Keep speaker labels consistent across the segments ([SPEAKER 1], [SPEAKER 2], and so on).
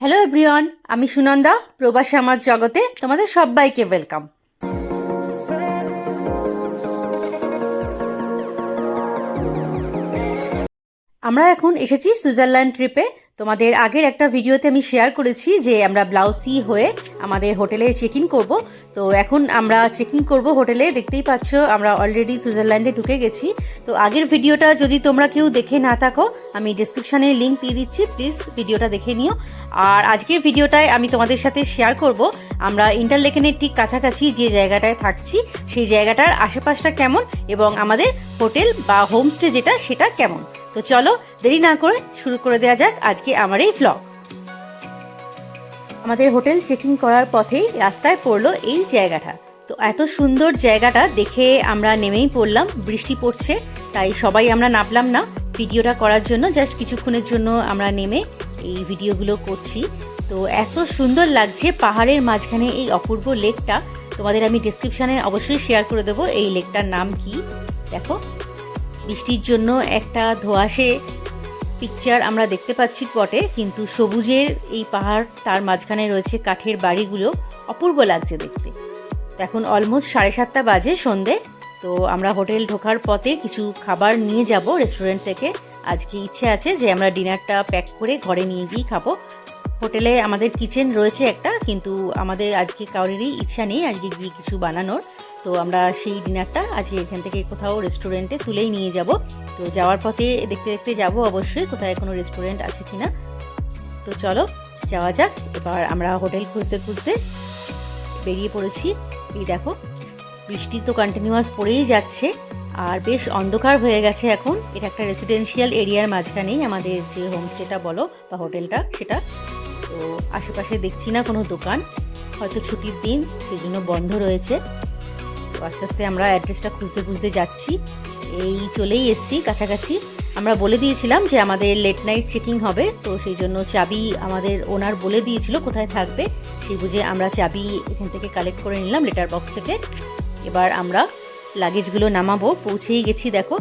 [SPEAKER 1] Hello everyone আমি সুনন্দা, প্রবাসী আমার জগতে তোমাদের সবাইকে ওয়েলকাম আমরা এখন এসেছি সুইজারল্যান্ড ট্রিপে তোমাদের আগের একটা ভিডিওতে আমি শেয়ার করেছি যে আমরা ব্লাউসি হয়ে আমাদের হোটেলে চেক ইন করব। তো এখন আমরা চেক ইন করব হোটেলে, দেখতেই পাচ্ছ আমরা অলরেডি সুইজারল্যান্ডে ঢুকে গেছি। তো আগের ভিডিওটা যদি তোমরা কেউ দেখে না থাকো, আমি ডিসক্রিপশানে লিঙ্ক দিয়ে দিচ্ছি প্লিজ ভিডিওটা দেখে নিও। আর আজকের ভিডিওটায় আমি তোমাদের সাথে শেয়ার করব, আমরা ইন্টারলেকেনের ঠিক কাছাকাছি যে জায়গাটায় থাকছি, সেই জায়গাটার আশেপাশটা কেমন এবং আমাদের হোটেল বা হোমস্টে যেটা, সেটা কেমন। তো চলো দেরি না করে শুরু করে দেওয়া যাক আজকে আমার এই ভ্লগ আমাদের হোটেল চেকিং করার পথেই রাস্তায় পড়ল এই জায়গাটা। তো এত সুন্দর জায়গাটা দেখে আমরা নেমেই পড়লাম, বৃষ্টি পড়ছে, তাই সবাই আমরা নামলাম না। ভিডিওটা করার জন্য জাস্ট কিছুক্ষণের জন্য আমরা নেমে এই ভিডিওগুলো করছি। তো এত সুন্দর লাগছে পাহাড়ের মাঝখানে এই অপূর্ব লেকটা। তোমাদের আমি ডিসক্রিপশানে অবশ্যই শেয়ার করে দেবো এই লেকটার নাম কি। দেখো, বৃষ্টির জন্য একটা ধোঁয়াশে পিকচার আমরা দেখতে পাচ্ছি বটে, কিন্তু সবুজের এই পাহাড়, তার মাঝখানে রয়েছে কাঠের বাড়িগুলো, অপূর্ব লাগছে দেখতে। এখন অলমোস্ট সাড়ে সাতটা বাজে সন্ধে, তো আমরা হোটেল ঢোকার পথে কিছু খাবার নিয়ে যাব রেস্টুরেন্ট থেকে। আজকে ইচ্ছে আছে যে আমরা ডিনারটা প্যাক করে ঘরে নিয়ে গিয়ে খাব। হোটেলে আমাদের কিচেন রয়েছে একটা, কিন্তু আমাদের আজকে কারোরই ইচ্ছা নেই আজকে গিয়ে কিছু বানানোর। তো আমরা সেই ডিনারটা আজকে এখান থেকে কোথাও রেস্টুরেন্টে তুলেই নিয়ে যাব। তো যাওয়ার পথে দেখতে দেখতে যাব অবশ্যই কোথায় কোনো রেস্টুরেন্ট আছে কি না তো চলো, যাওয়া যাক। এবার আমরা হোটেল খুঁজতে খুঁজতে বেরিয়ে পড়েছি। এই দেখো, বৃষ্টি তো কন্টিনিউয়াস পড়েই যাচ্ছে, আর বেশ অন্ধকার হয়ে গেছে এখন। এটা একটা রেসিডেন্সিয়াল এরিয়ার মাঝখানেই আমাদের যে হোমস্টেটা বলো বা হোটেলটা, সেটা। তো আশেপাশে দেখছি না কোনো দোকান। হয়তো ছুটির দিন সেই জন্য বন্ধ রয়েছে। তো আস্তে আস্তে আমরা অ্যাড্রেসটা খুঁজতে খুঁজতে যাচ্ছি। এই চলেই এসছি কাছাকাছি। আমরা বলে দিয়েছিলাম যে আমাদের লেট নাইট চেকিং হবে, তো সেই জন্য চাবি আমাদের ওনার বলে দিয়েছিল কোথায় থাকবে। সেই বুঝে আমরা চাবি এখান থেকে কালেক্ট করে নিলাম লেটার বক্স থেকে। এবার আমরা লাগেজগুলো নামাবো। পৌঁছেই গেছি, দেখো।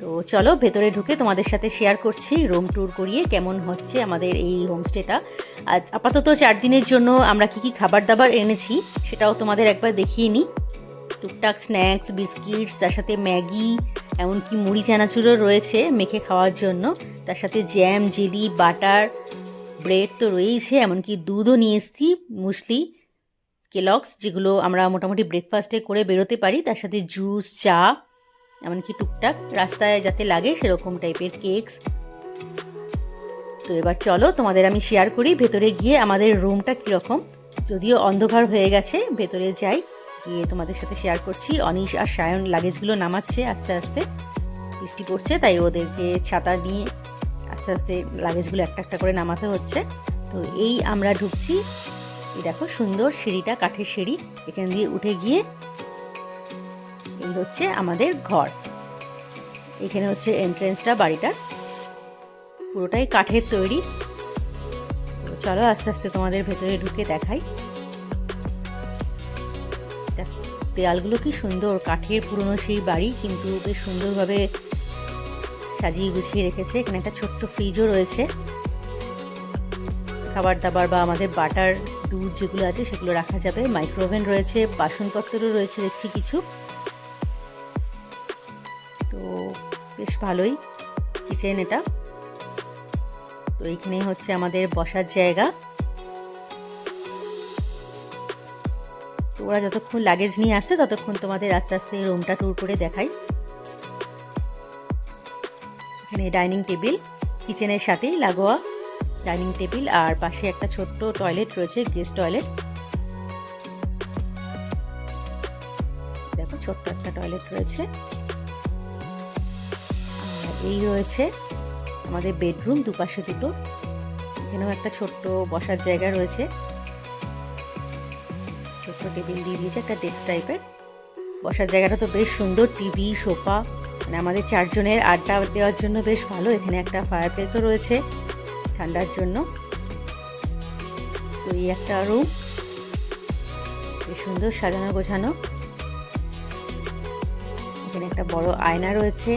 [SPEAKER 1] তো চলো, ভেতরে ঢুকে তোমাদের সাথে শেয়ার করছি রুম ট্যুর করিয়ে কেমন হচ্ছে আমাদের এই হোমস্টেটা আজ আপাতত চার দিনের জন্য আমরা কি কি খাবার দাবার এনেছি, সেটাও তোমাদের একবার দেখিয়ে নিই। টুকটাক স্ন্যাক্স বিস্কিটস তার সাথে ম্যাগি, এমনকি মুড়ি চানাচুরও রয়েছে মেখে খাওয়ার জন্য। তার সাথে জ্যাম জেলি বাটার ব্রেড তো রয়েইছে, এমনকি দুধও নিয়ে এসেছি মুসলি কেলক্স যেগুলো আমরা মোটামুটি ব্রেকফাস্টে করে বেরোতে পারি। তার সাথে জুস চা এমনকি টুকটাক রাস্তায় যাতে লাগে সেরকম টাইপের কেকস। তো এবার চলো, তোমাদের আমি শেয়ার করি, ভেতরে গিয়ে আমাদের রুমটা কীরকম। যদিও অন্ধকার হয়ে গেছে, ভেতরে যাই, গিয়ে তোমাদের সাথে শেয়ার করছি। অনিশ আর সায়ন লাগেজগুলো নামাচ্ছে আস্তে আস্তে। বৃষ্টি পড়ছে, তাই ওদেরকে ছাতা নিয়ে আস্তে আস্তে লাগেজগুলো একটা একটা করে নামাতে হচ্ছে। তো এই আমরা ঢুকছি। এই দেখো সুন্দর সিঁড়িটা, কাঠের সিঁড়ি। এখান দিয়ে উঠে গিয়ে হচ্ছে আমাদের ঘর। এখানে হচ্ছে এন্ট্রেন্সটা বাড়িটার পুরোটাই কাঠের তৈরি। চলো আস্তে আস্তে তোমাদের ভেতরে ঢুকে দেখাই। দেয়ালগুলো কি সুন্দর। কাঠের পুরনো সেই বাড়ি, কিন্তু বেশ সুন্দরভাবে সাজিয়ে গুছিয়ে রেখেছে। এখানে একটা ছোট্ট ফ্রিজও রয়েছে। খাবার দাবার বা আমাদের বাটার, দুধ যেগুলো আছে সেগুলো রাখা যাবে। মাইক্রোওভেন রয়েছে, বাসনপত্রও রয়েছে, দেখছি কিছু। বেশ ভালোই কিচেন এটা। তো এইখানেই হচ্ছে আমাদের বসার জায়গা। তো ওরা যতক্ষণ লাগেজ নিয়ে আসছে, ততক্ষণ তোমাদের আস্তে আস্তে রুমটা ট্যুর করে দেখাই। এখানে ডাইনিং টেবিল কিচেনের সাথেই লাগোয়া ডাইনিং টেবিল আর পাশে একটা ছোট্ট টয়লেট রয়েছে গেস্ট টয়লেট দেখো, ছোট্ট একটা টয়লেট রয়েছে। এই রয়েছে আমাদের বেডরুম, দুপাশে দুটো। এখানেও একটা ছোট্ট বসার জায়গা রয়েছে। ছোট্ট টেবিল দিয়ে দিয়েছে একটা ডেস্ক টাইপের বসার জায়গাটা তো বেশ সুন্দর, টিভি, সোফা মানে আমাদের চারজনের আড্ডা দেওয়ার জন্য বেশ ভালো। এখানে একটা ফায়ার প্লেসও রয়েছে ঠান্ডার জন্য। তো এই একটা রুম বেশ সুন্দর সাজানো গোছানো। এখানে একটা বড় আয়না রয়েছে।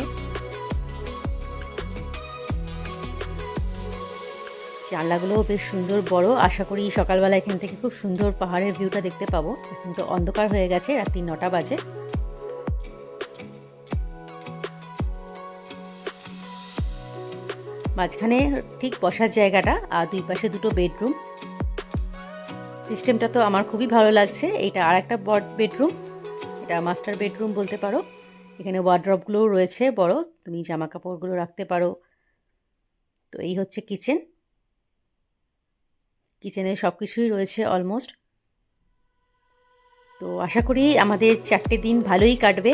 [SPEAKER 1] জানলাগুলোও বেশ সুন্দর বড়। আশা করি সকালবেলা এখান থেকে খুব সুন্দর পাহাড়ের ভিউটা দেখতে পাবো। এখন তো অন্ধকার হয়ে গেছে, রাত্রি নটা বাজে। মাঝখানে ঠিক বসার জায়গাটা আর দুই পাশে দুটো বেডরুম। সিস্টেমটা তো আমার খুবই ভালো লাগছে। এটা আর একটা বড বেডরুম। এটা মাস্টার বেডরুম বলতে পারো। এখানে ওয়ার্ড্রপগুলোও রয়েছে বড়। তুমি জামা কাপড়গুলো রাখতে পারো। তো এই হচ্ছে কিচেন। কিচেনে সব কিছুই রয়েছে অলমোস্ট তো আশা করি আমাদের চারটে দিন ভালোই কাটবে,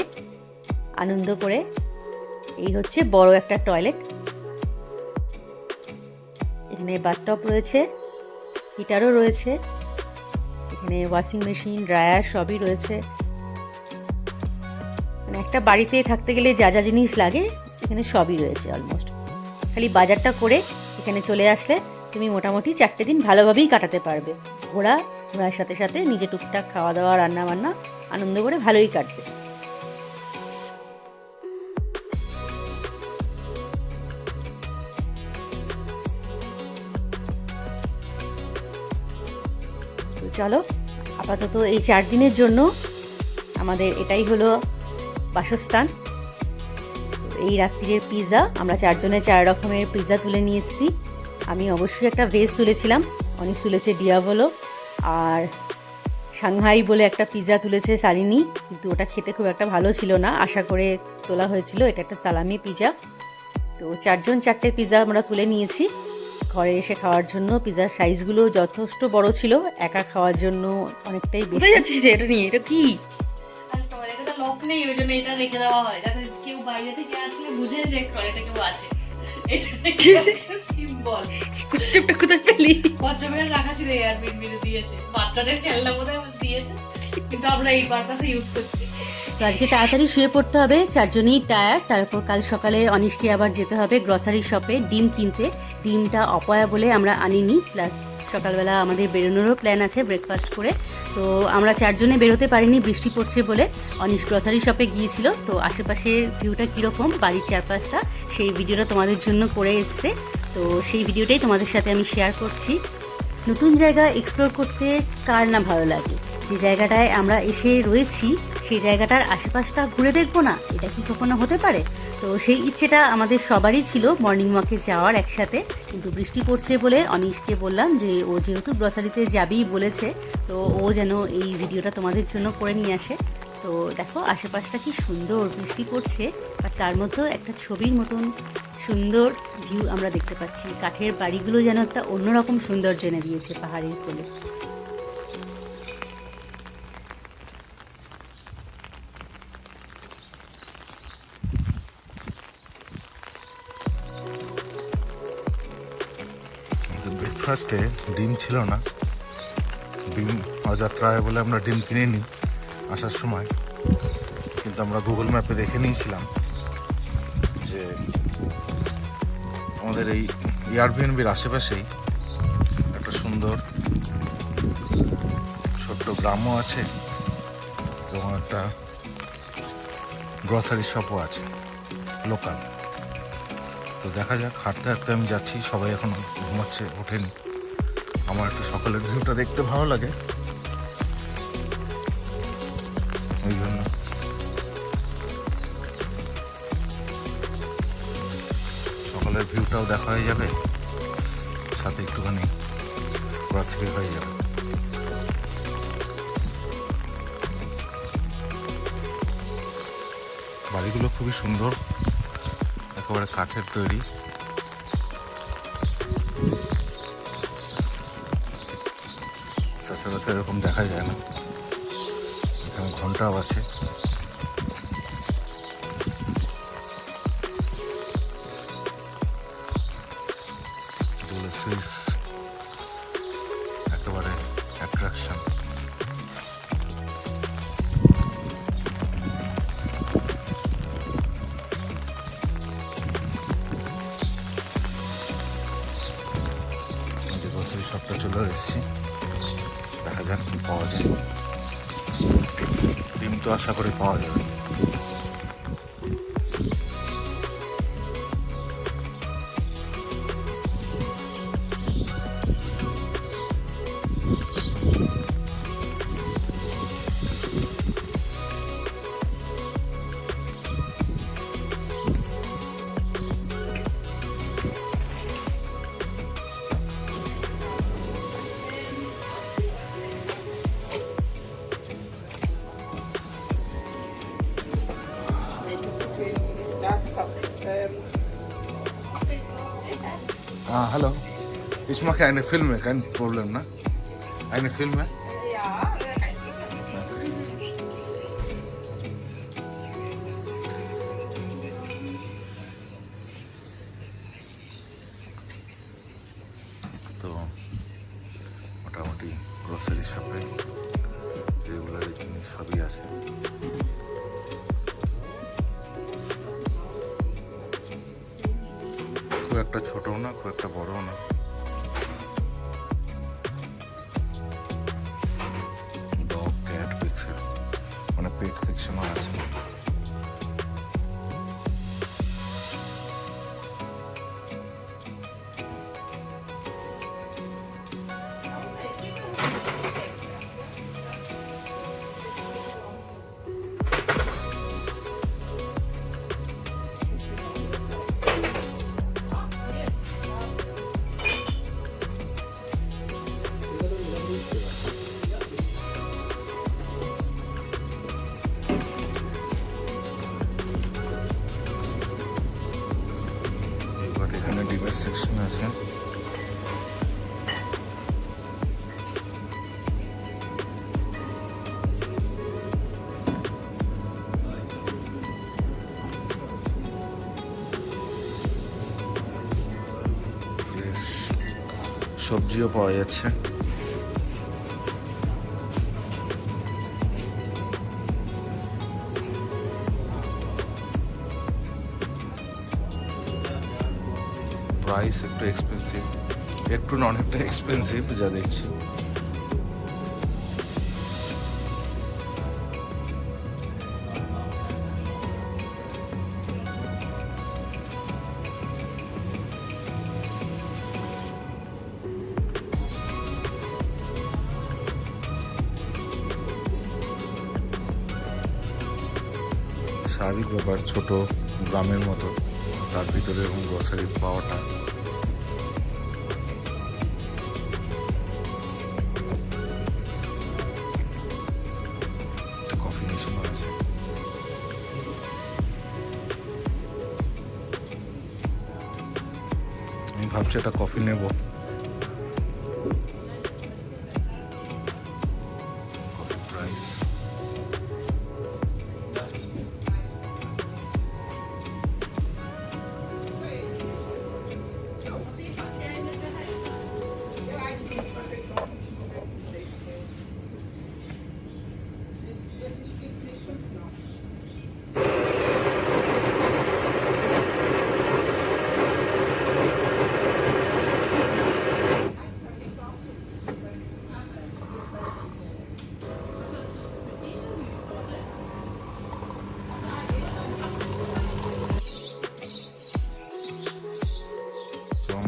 [SPEAKER 1] আনন্দ করে। এই হচ্ছে বড় একটা টয়লেট এখানে বাথটপ রয়েছে হিটারও রয়েছে, এখানে ওয়াশিং মেশিন ড্রায়ার সবই রয়েছে। মানে একটা বাড়িতে থাকতে গেলে যা যা জিনিস লাগে, এখানে সবই রয়েছে অলমোস্ট খালি বাজারটা করে এখানে চলে আসলে তুমি মোটামুটি চারটে দিন ভালোভাবেই কাটাতে পারবে। ঘোরা ঘোরার সাথে সাথে নিজে টুকটাক খাওয়া দাওয়া রান্না বান্না আনন্দ করে ভালোই কাটবে। চলো, আপাতত এই চার দিনের জন্য আমাদের এটাই হলো বাসস্থান। এই রাত্রির পিৎজা আমরা চারজনে চার রকমের পিৎজা তুলে নিয়ে এসেছি। আমি অবশ্যই একটা ভেজ তুলেছিলাম। অনেক তুলেছে ডিয়াবলো আর সাংহাই বলে একটা পিৎজা তুলেছে সারিনি কিন্তু ওটা খেতে খুব একটা ভালো ছিল না। আশা করে তোলা হয়েছিল। এটা একটা সালামি পিৎজা তো চারজন চারটে পিৎজা আমরা তুলে নিয়েছি। ঘরে এসে খাওয়ার জন্য পিৎজার সাইজগুলো যথেষ্ট বড় ছিল। একা খাওয়ার জন্য অনেকটাই বেশি।
[SPEAKER 2] যাচ্ছিস এটা নিয়ে এটা কি?
[SPEAKER 3] লক নেই ওই জন্য এটা রেখে দেওয়া হয়। যাতে কেউ বাইরে থেকে আসলে বুঝে যে টয়লেটে কেউ আছে।
[SPEAKER 2] কোথায় পেলি?
[SPEAKER 3] রাখা ছিল এয়ারবিএনবি দিয়েছে। বাচ্চাদের খেলনা দিয়েছে কিন্তু আমরা এই পারপাসে ইউজ করছি।
[SPEAKER 1] তো আজকে তাড়াতাড়ি শুয়ে পড়তে হবে চারজনেই টায়ার তারপর কাল সকালে অনিশকে আবার যেতে হবে গ্রসারি শপে ডিম কিনতে। ডিমটা অপয়া বলে আমরা আনিনি প্লাস সকালবেলা আমাদের বেরোনোরও প্ল্যান আছে ব্রেকফাস্ট করে। তো আমরা চারজনে বেরোতে পারিনি, বৃষ্টি পড়ছে বলে। অনিশ গ্রসারি শপে গিয়েছিল, তো আশেপাশের ভিউটা কীরকম, বাড়ির চারপাশটা, সেই ভিডিওটা তোমাদের জন্য করে এসছে। তো সেই ভিডিওটাই তোমাদের সাথে আমি শেয়ার করছি। নতুন জায়গা এক্সপ্লোর করতে কার না ভালো লাগে? যে জায়গাটায় আমরা এসে রয়েছি সেই জায়গাটার আশেপাশটা ঘুরে দেখব না, এটা কি কখনো হতে পারে? তো সেই ইচ্ছেটা আমাদের সবারই ছিল মর্নিং ওয়াকে যাওয়ার একসাথে, কিন্তু বৃষ্টি পড়ছে বলে অনিশকে বললাম যে ও যেহেতু গ্রসারিতে যাবেই বলেছে, তো ও যেন এই ভিডিওটা তোমাদের জন্য করে নিয়ে আসে। তো দেখো আশেপাশটা কি সুন্দর বৃষ্টি পড়ছে, আর তার মধ্যেও একটা ছবির মতন সুন্দর ভিউ আমরা দেখতে পাচ্ছি। কাঠের বাড়িগুলো যেন একটা অন্যরকম সৌন্দর্য এনে দিয়েছে পাহাড়ের কোলে।
[SPEAKER 4] ব্রেকফাস্টে ডিম ছিল না। ডিম অযাত্রায় বলে আমরা ডিম কিনে নিই আসার সময়। কিন্তু আমরা গুগল ম্যাপে দেখে নিয়েছিলাম যে আমাদের এই এয়ারবিএনবির আশেপাশেই একটা সুন্দর ছোট্ট গ্রামও আছে এবং একটা গ্রসারি শপও আছে লোকাল তো দেখা যাক, হাঁটতে হাঁটতে আমি যাচ্ছি, সবাই এখন ঘুমাচ্ছে, ওঠেনি। আমার একটু সকালের ভিউটা দেখতে ভালো লাগে। ওই জন্য। সকালের ভিউটাও দেখা হয়ে যাবে, সাথে একটুখানি হয়ে যাবে। বাড়িগুলো খুবই সুন্দর। একেবারে কাঠের তৈরি। সচরাচর এরকম দেখা যায় না। এখানে ঘন্টাও আছে। এসেছি দেখা যাক কি পাওয়া যায় ডিম তো আশা করি পাওয়া যাবে hello. Ich mache eine Filme, kein Problem, ne? Eine Filme? Ja, kein তো মোটামুটি গ্রোসারি শপে রেগুলার জিনিস সবই আছে একটা ছোটও না খুব একটা বড়ও না। এখানে ডিভাইস সেকশন আছে। সবজিও পাওয়া যাচ্ছে। প্রাইস একটু এক্সপেন্সিভ একটু না অনেকটা এক্সপেন্সিভ যা দেখছি। স্বাভাবিক ব্যাপার ছোট গ্রামের মতো। তার ভিতরে এবং গ্রসারি পাওয়াটা। কফি আমি ভাবছি একটা কফি নেব।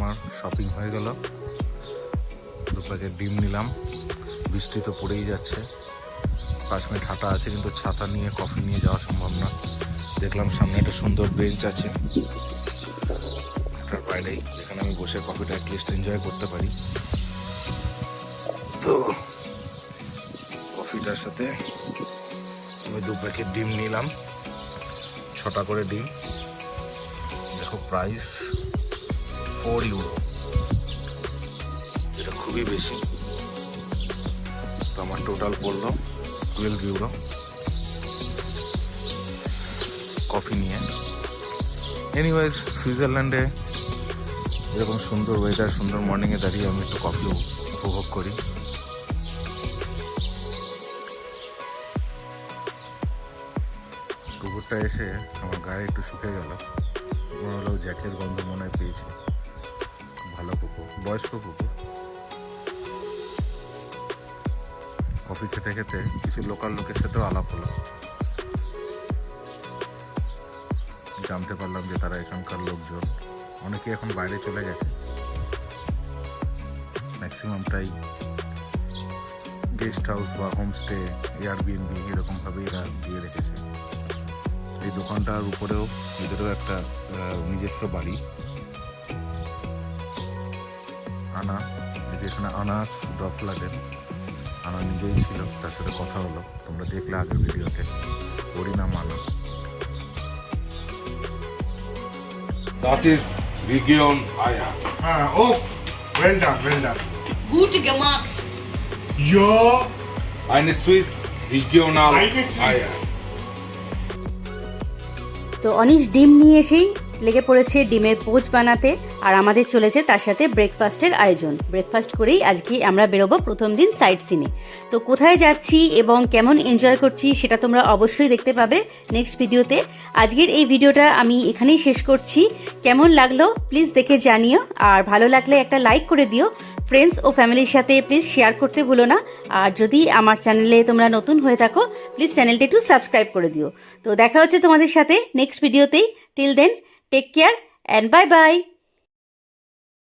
[SPEAKER 4] আমার শপিং হয়ে গেল। দু প্যাকেট ডিম নিলাম। বৃষ্টি তো পড়েই যাচ্ছে। পাঁচ মিনিট হাঁটা আছে, কিন্তু ছাতা নিয়ে কফি নিয়ে যাওয়া সম্ভব না। দেখলাম সামনে একটা সুন্দর বেঞ্চ আছে। এটার বাইরেই যেখানে আমি বসে কফিটা অ্যাটলিস্ট এনজয় করতে পারি। তো কফিটার সাথে আমি দু প্যাকেট ডিম নিলাম। ছটা করে ডিম। দেখো প্রাইস ফোর ইউরো। এটা খুবই বেশি। তো আমার টোটাল পড়ল টুয়েলভ ইউরো কফি নিয়ে। এনিওয়াইজ সুইজারল্যান্ডে এরকম সুন্দর ওয়েদার সুন্দর মর্নিংয়ে দাঁড়িয়ে আমি একটু কফি উপভোগ করি। কুকুরটা এসে আমার গায়ে একটু শুকে গেল। মনে হলো জ্যাকের গন্ধ মনে হয় পেয়েছে। বয়স্ক কুকুর কফি খেতে খেতে কিছু লোকাল লোকের সাথেও আলাপ হলো। জানতে পারলাম যে তারা এখানকার লোকজন। অনেকে এখন বাইরে চলে গেছে। ম্যাক্সিমামটাই গেস্ট হাউস বা হোমস্টে এয়ারবিএনবি এরকমভাবে এরা দিয়ে রেখেছে। এই দোকানটার উপরেও এদেরও একটা নিজস্ব বাড়ি। আনা এই যে এখানে আনাস ডফলাডেন আনা নিজেই ছিল তার সাথে কথা হলো তোমরা দেখলে আগের ভিডিওতে আনা
[SPEAKER 5] Das ist Region Eier.
[SPEAKER 4] হ্যাঁ ও well done well done
[SPEAKER 3] Gut gemacht.
[SPEAKER 6] Ja,
[SPEAKER 5] Eine Swiss Regional
[SPEAKER 6] Eine Swiss.
[SPEAKER 5] Eier.
[SPEAKER 1] তো অনিশ ডিম নিয়ে এসেই লেগে পড়েছে ডিমের পোচ বানাতে আর আমাদের চলেছে তার সাথে ব্রেকফাস্টের আয়োজন। ব্রেকফাস্ট করেই আজকে আমরা বেরোবো প্রথম দিন সাইট সিনে তো কোথায় যাচ্ছি এবং কেমন এনজয় করছি সেটা তোমরা অবশ্যই দেখতে পাবে নেক্সট ভিডিওতে আজকের এই ভিডিওটা আমি এখানেই শেষ করছি। কেমন লাগল প্লিজ দেখে জানিও। আর ভালো লাগলে একটা লাইক করে দিও। ফ্রেন্ডস ও ফ্যামিলির সাথে প্লিজ শেয়ার করতে ভুলো না। আর যদি আমার চ্যানেলে তোমরা নতুন হয়ে থাকো প্লিজ চ্যানেলটা একটু সাবস্ক্রাইব করে দিও। তো দেখা হচ্ছে তোমাদের সাথে নেক্সট ভিডিওতেই till then take care and bye bye